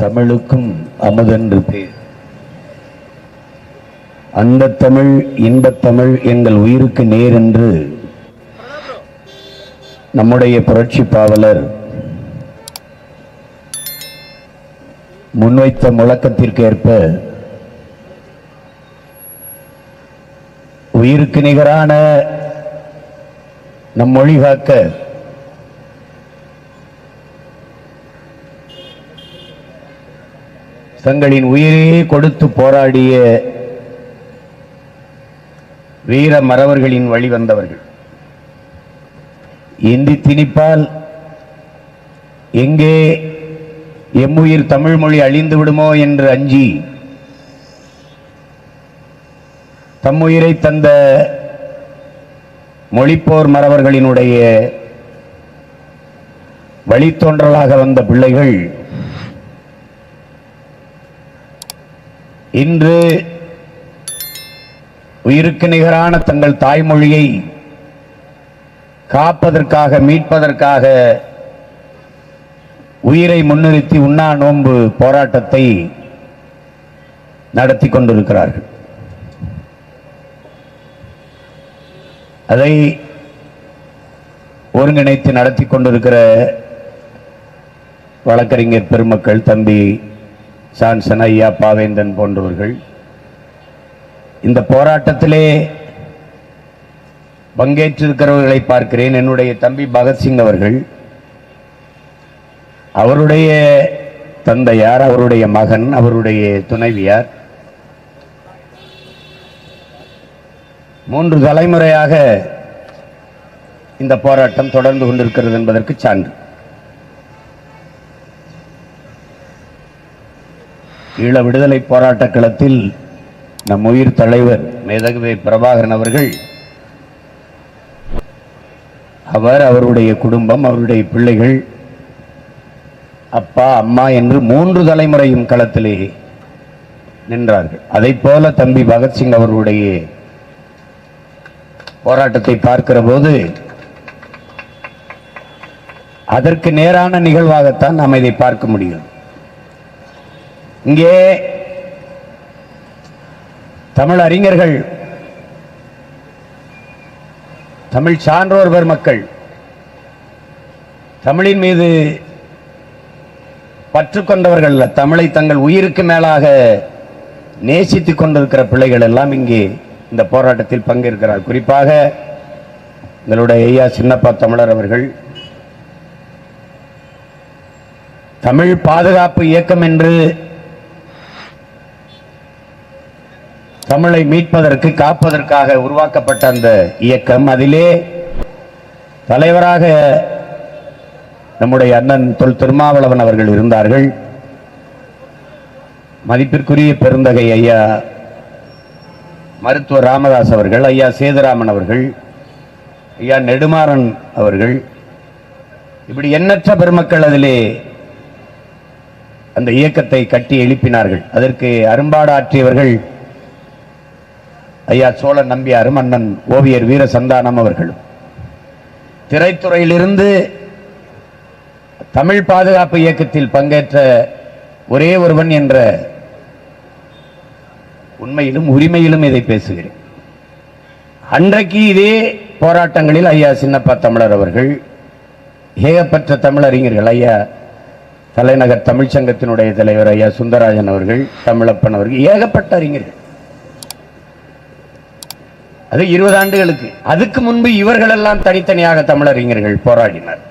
தமிழுக்கும் அமுதென்று பேர். அந்த தமிழ் இன்பத் தமிழ் எங்கள் உயிருக்கு நேர் என்று நம்முடைய புரட்சி பாவலர் முன்வைத்த முழக்கத்திற்கேற்ப உயிருக்கு நிகரான நம் மொழி காக்க தங்களின் உயிரையே கொடுத்து போராடிய வீர மறவர்களின் வழி வந்தவர்கள். இந்தி திணிப்பால் எங்கே எம்முயிர் தமிழ் மொழி அழிந்து விடுமோ என்று அஞ்சி தம்முயிரை தந்த மொழிப்போர் மறவர்களினுடைய வழித்தோன்றலாக வந்த பிள்ளைகள் இன்று உயிருக்கு நிகரான தங்கள் தாய்மொழியை காப்பதற்காக மீட்பதற்காக உயிரை முன்னிறுத்தி உண்ணா நோன்பு போராட்டத்தை நடத்தி கொண்டிருக்கிறார்கள். அதை ஒருங்கிணைத்து நடத்தி கொண்டிருக்கிற வழக்கறிஞர் பெருமக்கள் தம்பி சான்சன் ஐயா பாவேந்தன் போன்றவர்கள் இந்த போராட்டத்திலே பங்கேற்றிருக்கிறவர்களை பார்க்கிறேன். என்னுடைய தம்பி பகத்சிங் அவர்கள் அவருடைய தந்தையார் அவருடைய மகன் அவருடைய துணைவியார் மூன்று தலைமுறையாக இந்த போராட்டம் தொடர்ந்து கொண்டிருக்கிறது என்பதற்கு சான்று. ஈழ விடுதலை போராட்ட களத்தில் நம் உயிர் தலைவர் மேதகவே பிரபாகரன் அவர்கள் அவர் அவருடைய குடும்பம் அவருடைய பிள்ளைகள் அப்பா அம்மா என்று மூன்று தலைமுறையும் களத்திலே நின்றார்கள். அதை போல தம்பி பகத்சிங் அவர்களுடைய போராட்டத்தை பார்க்கிற போது அதற்கு நேரான நிகழ்வாகத்தான் நாம் இதை பார்க்க முடியும். இங்கே தமிழ் அறிஞர்கள் தமிழ் சான்றோர் பெருமக்கள் தமிழின் மீது பற்று கொண்டவர்கள் தமிழை தங்கள் உயிருக்கு மேலாக நேசித்துக் கொண்டிருக்கிற பிள்ளைகள் எல்லாம் இங்கே இந்த போராட்டத்தில் பங்கேற்கிறார் குறிப்பாக எங்களுடைய ஐயா சின்னப்பா தமிழர் அவர்கள் தமிழ் பாதுகாப்பு இயக்கம் என்று தமிழை மீட்பதற்கு காப்பதற்காக உருவாக்கப்பட்ட அந்த இயக்கம் அதிலே தலைவராக நம்முடைய அண்ணன் தொல் திருமாவளவன் அவர்கள் இருந்தார்கள். மதிப்பிற்குரிய பெருந்தகை ஐயா மருத்துவர் ராமதாஸ் அவர்கள் ஐயா சேதுராமன் அவர்கள் ஐயா நெடுமாறன் அவர்கள். இப்படி எண்ணற்ற பெருமக்கள் அதிலே அந்த இயக்கத்தை கட்டி எழுப்பினார்கள். அதற்கு அரும்பாடாற்றியவர்கள் ஐயா சோழ நம்பியாரும் அண்ணன் ஓவியர் வீர சந்தானம் அவர்களும். திரைத்துறையிலிருந்து தமிழ் பாதுகாப்பு இயக்கத்தில் பங்கேற்ற ஒரே ஒருவன் என்ற உண்மையிலும் உரிமையிலும் இதை பேசுகிறேன். அன்றைக்கு இதே போராட்டங்களில் ஐயா சின்னப்பா தமிழர் அவர்கள் ஏகப்பட்ட தமிழறிஞர்கள் ஐயா தலைநகர் தமிழ்ச்சங்கத்தினுடைய தலைவர் ஐயா சுந்தரராஜன் அவர்கள் தமிழப்பன் அவர்கள் ஏகப்பட்ட அறிஞர்கள். அது இருபது ஆண்டுகளுக்கு. அதுக்கு முன்பு இவர்கள் எல்லாம் தனித்தனியாக தமிழறிஞர்கள் போராடினர்.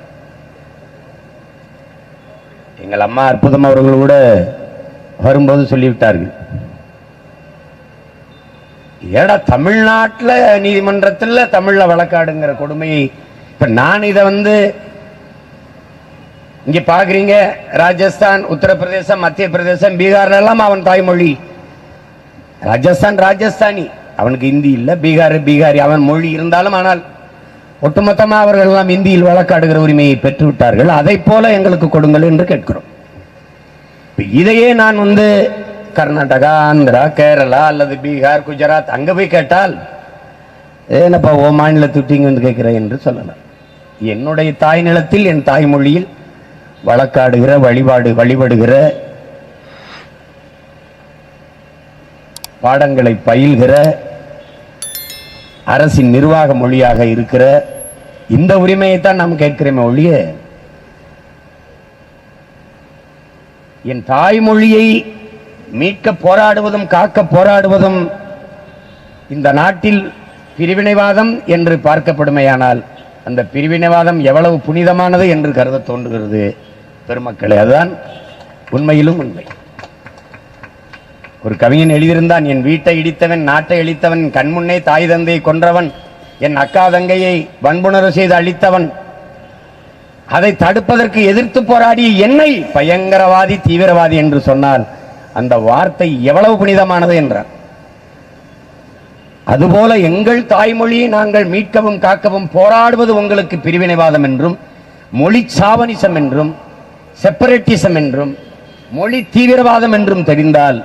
எங்கள் அம்மா அற்புதம் அவர்கள் கூட வரும்போது சொல்லிவிட்டார்கள். ஏடா தமிழ்நாட்டில் நீதிமன்றத்தில் தமிழ்ல வழக்காடுங்கிற கொடுமையை. இப்போ நான் இதை வந்து இங்கே பார்க்குறீங்க. ராஜஸ்தான் உத்தரப்பிரதேசம் மத்திய பிரதேசம் பீகார்லாம் அவன் தாய்மொழி. ராஜஸ்தான் ராஜஸ்தானி. அவனுக்கு இந்தி இல்லை பீகார் பீகாரி அவன் மொழி இருந்தாலும் ஆனால் ஒட்டுமொத்தமாக அவர்கள் எல்லாம் இந்தியில் வழக்காடுகிற உரிமையை பெற்றுவிட்டார்கள். அதை போல எங்களுக்கு கொடுங்கள் என்று கேட்கிறோம். இதையே நான் வந்து கர்நாடகா ஆந்திரா கேரளா அல்லது பீகார் குஜராத் அங்கே போய் கேட்டால் ஏனப்பா ஓ மாநிலத்துக்கு இங்கே வந்து கேட்கிறேன் என்று சொல்லலாம். என்னுடைய தாய் நிலத்தில் என் தாய்மொழியில் வழக்காடுகிற வழிபாடு வழிபடுகிற பாடங்களை பயில்கிற அரசின் நிர்வாக மொழியாக இருக்கிற இந்த உரிமையை தான் நாம் கேட்கிறோமே ஒழிய என் தாய்மொழியை மீட்க போராடுவதும் காக்க போராடுவதும் இந்த நாட்டில் பிரிவினைவாதம் என்று பார்க்கப்படுமையானால் அந்த பிரிவினைவாதம் எவ்வளவு புனிதமானது என்று கருத தோன்றுகிறது பெருமக்களே. அதுதான் உண்மையிலும் உண்மை. ஒரு கவிஞன் எழுதியிருந்தான் என் வீட்டை இடித்தவன் நாட்டை அழித்தவன் கண்முன்னே தாய் தந்தையை கொன்றவன் என் அக்கா தங்கையை வன்புணர்வு செய்து அழித்தவன் அதை தடுப்பதற்கு எதிர்த்து போராடிய என்னை பயங்கரவாதி தீவிரவாதி என்று சொன்னால் அந்த வார்த்தை எவ்வளவு புனிதமானது என்றார். அதுபோல எங்கள் தாய்மொழியை நாங்கள் மீட்கவும் காக்கவும் போராடுவது உங்களுக்கு பிரிவினைவாதம் என்றும் மொழி சாவனிசம் என்றும் செப்பரேட்டிசம் என்றும் மொழி தீவிரவாதம் என்றும் தெரிந்தால்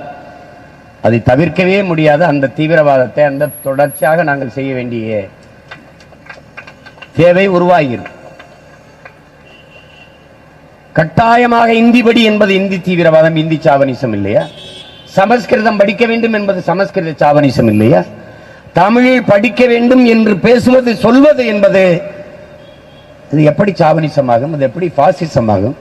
அதை தவிர்க்கவே முடியாத அந்த தீவிரவாதத்தை அந்த தொடர்ச்சியாக நாங்கள் செய்ய வேண்டிய தேவை உருவாகிறது. கட்டாயமாக இந்தி படி என்பது இந்தி தீவிரவாதம் இந்தி சாவனிசம் இல்லையா? சமஸ்கிருதம் படிக்க வேண்டும் என்பது சமஸ்கிருத சாவனிசம் இல்லையா? தமிழில் படிக்க வேண்டும் என்று பேசுவது சொல்வது என்பது இது எப்படி சாவனிசமாகும் அது எப்படி பாசிசமாகும்